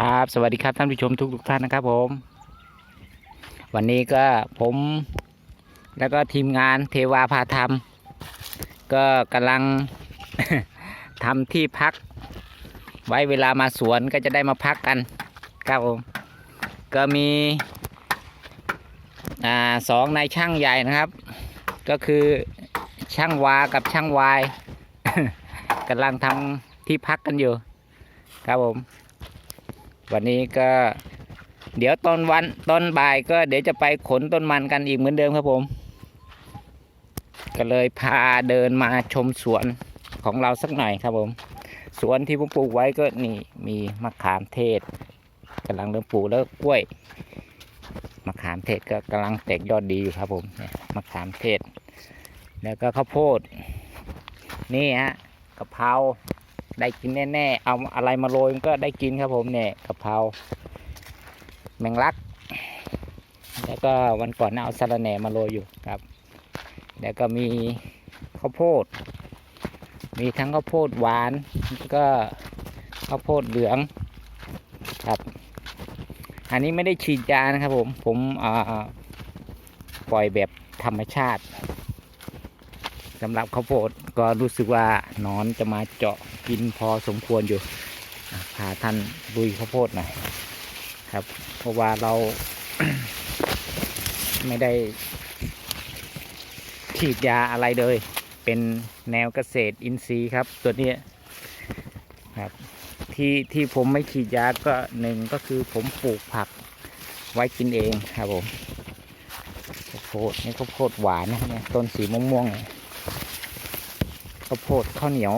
ครับสวัสดีครับท่านผู้ชมทุกทุกท่านนะครับผม วันนี้ก็ผมแล้วก็ทีมงานเทวาพาธรรม ก็กำลังทำที่พัก ไว้เวลามาสวนก็จะได้มาพักกันครับผมก็มีอ่าสองนายช่างใหญ่นะครับ ก็คือช่างวากับช่างวายกำลังทำที่พักกันอยู่ ครับผม วันนี้ก็ เดี๋ยวตอนวันตอนบ่ายก็เดี๋ยวจะไปขนต้นมันกันอีกเหมือนเดิมครับผม ก็เลยพาเดินมาชมสวนของเราสักหน่อยครับผม สวนที่ผมปลูกไว้ก็นี่มีมะขามเทศกำลังเริ่มปลูกแล้วกล้วยมะขามเทศก็กำลังแตกยอดดีอยู่ครับผมเนี่ยมะขามเทศ แล้วก็ข้าวโพด นี่ฮะกะเพรา ได้กินแน่ๆ เอาอะไรมาโรยมันก็ได้กินครับผมเนี่ยกะเพราแมงลัก แล้วก็วันก่อนน่ะเอาสะระแหน่มาโรยอยู่ครับ แล้วก็มีข้าวโพด มีทั้งข้าวโพดหวานแล้วก็ข้าวโพดเหลืองครับ อันนี้ไม่ได้ฉีดยานะครับผม ผมปล่อยแบบธรรมชาติสำหรับข้าวโพดก็รู้สึกว่านอนจะมาเจาะ กินพอสมควรอยู่พาท่านลุยข้าวโพดหน่อยครับ เพราะว่าเราไม่ได้ฉีดยาอะไรเลย เป็นแนวเกษตรอินทรีย์ครับตัวนี้ครับที่ที่ผมไม่ฉีดยาก็หนึ่งก็คือผมปลูกผักไว้กินเองครับผมข้าวโพดนี่ข้าวโพดหวานนะเนี่ยต้นสีม่วงๆเนี่ยข้าวโพดข้าวเหนียว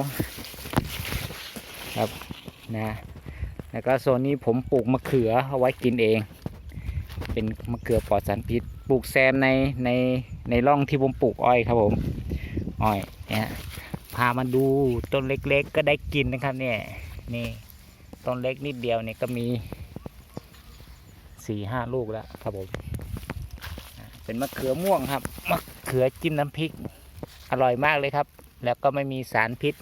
ครับนะแล้วก็โซนนี้ผมปลูกมะเขือเอาไว้กินเอง เป็นมะเขือปลอดสารพิษปลูกแซมในในในร่องที่ผมปลูกอ้อยครับผมอ้อยเนี่ยพามาดูต้นเล็กๆ ก็ได้กินนะครับเนี่ยนี่ต้นเล็กนิดเดียวเนี่ยก็มีสี่ห้าลูกแล้วครับผมเป็นมะเขือม่วงครับมะเขือจิ้มน้ำพริกอร่อยมากเลยครับ แล้วก็ไม่มีสารพิษ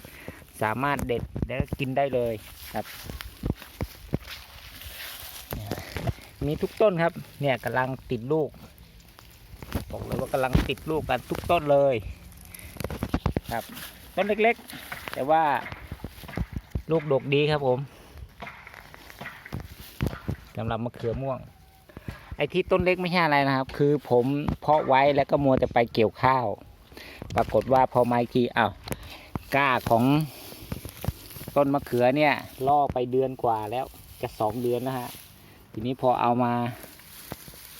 สามารถเด็ดแล้วกินได้เลยครับมีทุกต้นครับ เนี่ยกำลังติดลูกบอกเลยว่ากำลังติดลูกกันทุกต้นเลยครับ ต้นเล็กๆ แต่ว่าลูกดกดีครับผมสำหรับมะเขือม่วง ไอ้ที่ต้นเล็กไม่ใช่อะไรนะครับ คือผมเพาะไว้แล้วก็มัวจะไปเกี่ยวข้าว ปรากฏว่าพอไมาอีกทีอ้าวก้าของ ต้นมะเขือเนี่ยล่อไปเดือนกว่าแล้วจะสองเดือนนะฮะทีนี้พอเอามา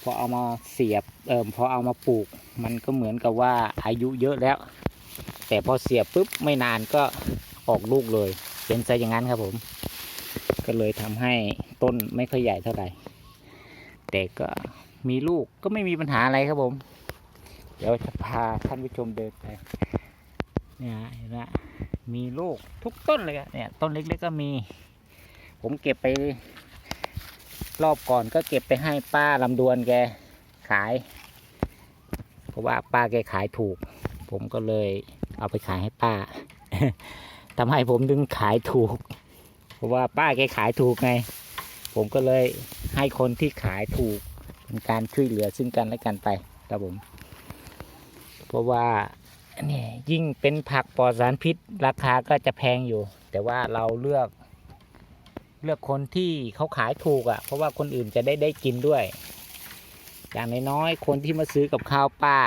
พอเอามาเสียบเอิมพอเอามาปลูก มันก็เหมือนกับว่าอายุเยอะแล้ว แต่พอเสียบปุ๊บไม่นานก็ออกลูกเลย เป็นซะอย่างนั้นครับผม ก็เลยทำให้ต้นไม่ค่อยใหญ่เท่าไหร่ แต่ก็มีลูกก็ไม่มีปัญหาอะไรครับผม เดี๋ยวจะพาท่านผู้ชมเดินไปเนี่ยเห็นไหม มีลูกทุกต้นเลยอะเนี่ยต้นเล็กๆก็มี ผมเก็บไป รอบก่อนก็เก็บไปให้ป้าลำดวนแกขาย เพราะว่าป้าแกขายถูก ผมก็เลยเอาไปขายให้ป้าทำให้ผมถึงขายถูก เพราะว่าป้าแกขายถูกไง ผมก็เลยให้คนที่ขายถูกเป็นการช่วยเหลือซึ่งกันและกันไปครับผม เพราะว่า นี่ยิ่งเป็นผักปลอดสารพิษ ราคาก็จะแพงอยู่ แต่ว่าเราเลือก เลือกคนที่เขาขายถูกอะ่ะ เพราะว่าคนอื่นจะได้ได้กินด้วย อย่างน้อยๆคนที่มาซื้อกับข้าวป้า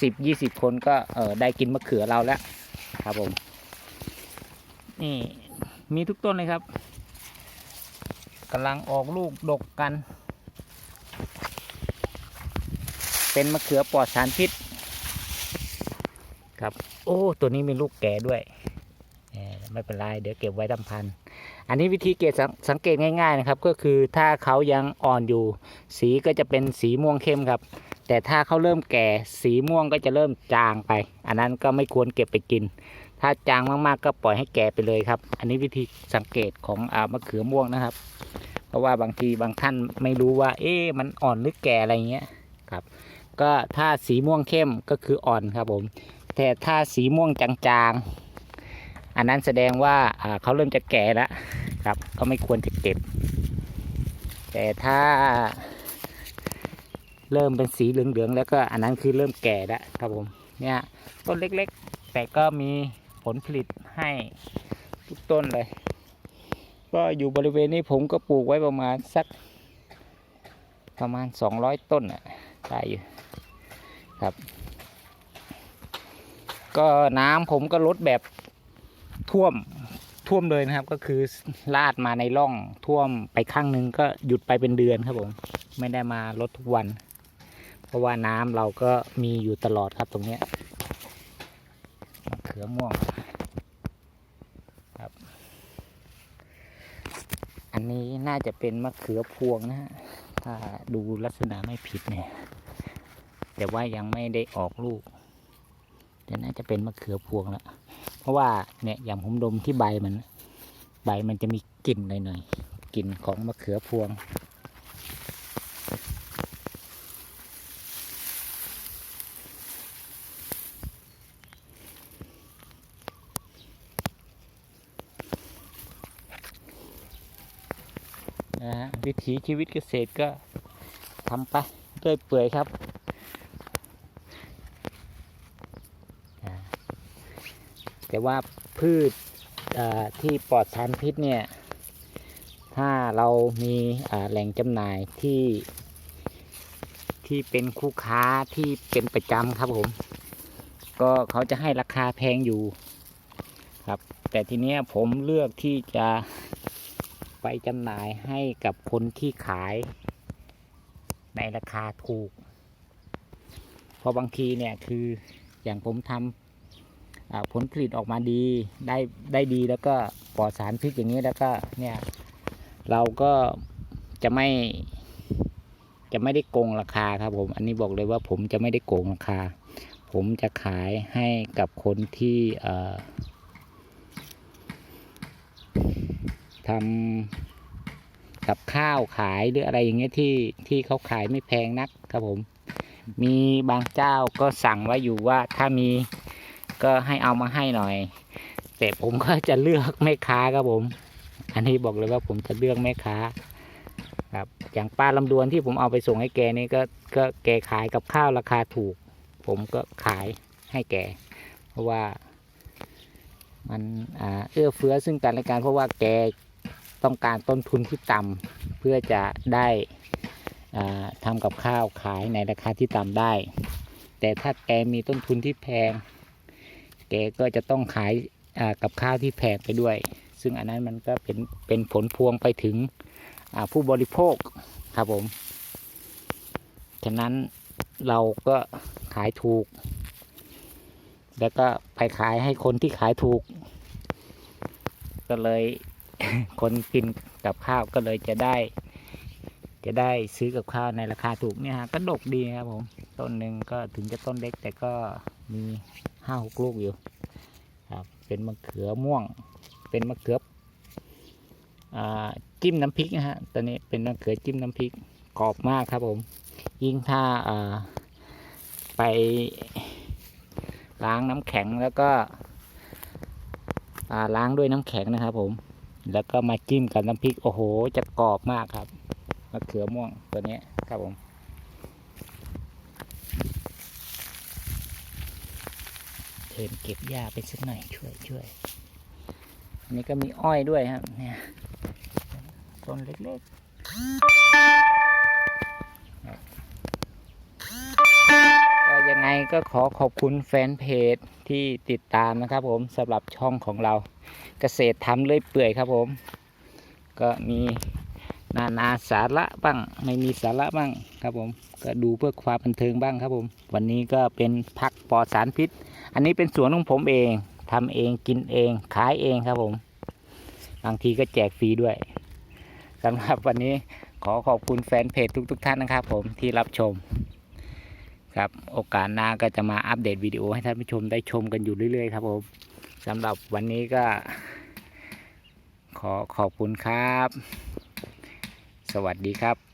สิบยี่สิบคนก็เออได้กินมะเขือเราแล้ว ครับผม นี่ มีทุกต้นเลยครับกำลังออกลูกดกกัน เป็นมะเขือปลอดสารพิษ ครับ โอ้ ตัวนี้มีลูกแก่ด้วยไม่เป็นไร เดี๋ยวเก็บไว้ทำพันธุ์อันนี้วิธีเกตสังสังเกตง่าย ๆนะครับ ก็คือถ้าเขายังอ่อนอยู่ สีก็จะเป็นสีม่วงเข้มครับ แต่ถ้าเขาเริ่มแก่สีม่วงก็จะเริ่มจางไป อันนั้นก็ไม่ควรเก็บไปกิน ถ้าจางมากๆก็ปล่อยให้แก่ไปเลยครับ อันนี้วิธีสังเกตของอามะเขือม่วงนะครับ เพราะว่าบางทีบางท่านไม่รู้ว่า เอ๊ะมันอ่อนหรือแก่อะไรเงี้ยครับ ก็ถ้าสีม่วงเข้มก็คืออ่อนครับผม แต่ถ้าสีม่วงจางๆ อันนั้นแสดงว่าเขาเริ่มจะแก่แล้วครับ ก็ไม่ควรจะเก็บ แต่ถ้าเริ่มเป็นสีเหลืองๆ แล้วก็อันนั้นคือเริ่มแก่แล้วครับผม เนี่ยต้นเล็กๆ แต่ก็มีผลผลิตให้ทุกต้นเลย ก็อยู่บริเวณนี้ผมก็ปลูกไว้ประมาณสักประมาณ 200 ต้นอะได้อยู่ครับ ก็น้ำผมก็ลดแบบท่วมท่วมเลยนะครับ ก็คือลาดมาในร่องท่วมไปข้างหนึงก็หยุดไปเป็นเดือนครับผม ไม่ได้มาลดทุกวัน เพราะว่าน้ำเราก็มีอยู่ตลอดครับตรงเนี้ยเขือม่วงครับ อันนี้น่าจะเป็นมะเขือพวงนะฮะถ้าดูลักษณะไม่ผิดเนี่ย แต่ว่ายังไม่ได้ออกลูก แต่น่าจะเป็นมะเขือพวงแล้วเพราะว่าเนี่ยอย่างผมดมที่ใบมัน ใบมันจะมีกลิ่นหน่อยๆกลิ่นของมะเขือพวงนะฮะวิถีชีวิตเกษตรก็ทำไปเรื่อยเปื่อยครับอ่า แต่ว่าพืชที่ปลอดสารพิษเนี่ย ถ้าเรามีแหล่งจำหน่ายที่ที่เป็นคู่ค้าที่เป็นประจำครับผม ก็เขาจะให้ราคาแพงอยู่ครับ แต่ทีเนี้ยผมเลือกที่จะไปจำหน่ายให้กับคนที่ขาย ในราคาถูก เพราะบางทีเนี่ยคืออย่างผมทำ ผลผลิตออกมาดีได้ได้ดีแล้วก็ปลอดสารพิษอย่างนี้แล้วก็เนี่ยเราก็จะไม่จะไม่ได้โกงราคาครับผม อันนี้บอกเลยว่าผมจะไม่ได้โกงราคา ผมจะขายให้กับคนที่ทำกับข้าวขายหรืออะไรอย่างเงี้ยที่ที่เขาขายไม่แพงนักครับผม มีบางเจ้าก็สั่งไว้อยู่ว่าถ้ามี ก็ให้เอามาให้หน่อย แต่ผมก็จะเลือกแม่ค้าครับผม อันนี้บอกเลยว่าผมจะเลือกแม่ค้า ครับ อย่างป้าลำดวนที่ผมเอาไปส่งให้แกนี่ก็ก็แกขายกับข้าวราคาถูก ผมก็ขายให้แก เพราะว่ามันอเอื้อเฟื้อซึ่งกันและกันเพราะว่าแกต้องการต้นทุนที่ต่ำเพื่อจะได้อ่าทำกับข้าวขายในราคาที่ต่ำได้ แต่ถ้าแกมีต้นทุนที่แพง แกก็จะต้องขายกับข้าวที่แพงไปด้วย ซึ่งอันนั้นมันก็เป็นเป็นผลพวงไปถึงผู้บริโภคครับผม ฉะนั้นเราก็ขายถูก แล้วก็ไปขายให้คนที่ขายถูก ก็เลยคนกินกับข้าวก็เลยจะได้ จะได้ซื้อกับข้าวในราคาถูกเนี่ยฮะก็ดกดีครับผม ต้นหนึ่งก็ถึงจะต้นเล็กแต่ก็มี ห้าหกลูกอยู่ครับเป็นมะเขือม่วง เป็นมะเขือจิ้มน้ำพริกนะฮะตอนนี้เป็นมะเขือจิ้มน้ำพริกกรอบมากครับผม ยิ่งถ้าไปล้างน้ำแข็งแล้วก็ล้างด้วยน้ำแข็งนะครับผม แล้วก็มาจิ้มกับน้ำพริกโอ้โห จะกรอบมากครับมะเขือม่วงตัวนี้ครับผม เทินเก็บหญ้าไปสักหน่อยช่วยช่วยอันนี้ก็มีอ้อยด้วยครับ เนี่ยต้นเล็กๆก็ยังไงก็ขอขอบคุณแฟนเพจที่ติดตามนะครับผมสำหรับช่องของเราเกษตรทำเลยเปื่อยครับผม ก็มี นานาสาระบ้าง ไม่มีสาระบ้างครับผม ก็ดูเพื่อความบันเทิงบ้างครับผม วันนี้ก็เป็นผักปลอดสารพิษ อันนี้เป็นสวนของผมเองทำเองกินเองขายเองครับผม บางทีก็แจกฟรีด้วยสำหรับวันนี้ขอขอบคุณแฟนเพจทุกๆทท่านนะครับผมที่รับชม ครับโอกาสหน้าก็จะมาอัปเดตวิดีโอให้ท่านผู้ชมได้ชมกันอยู่เรื่อยๆครับผมสำหรับวันนี้ก็ ขอขอบคุณครับ สวัสดีครับ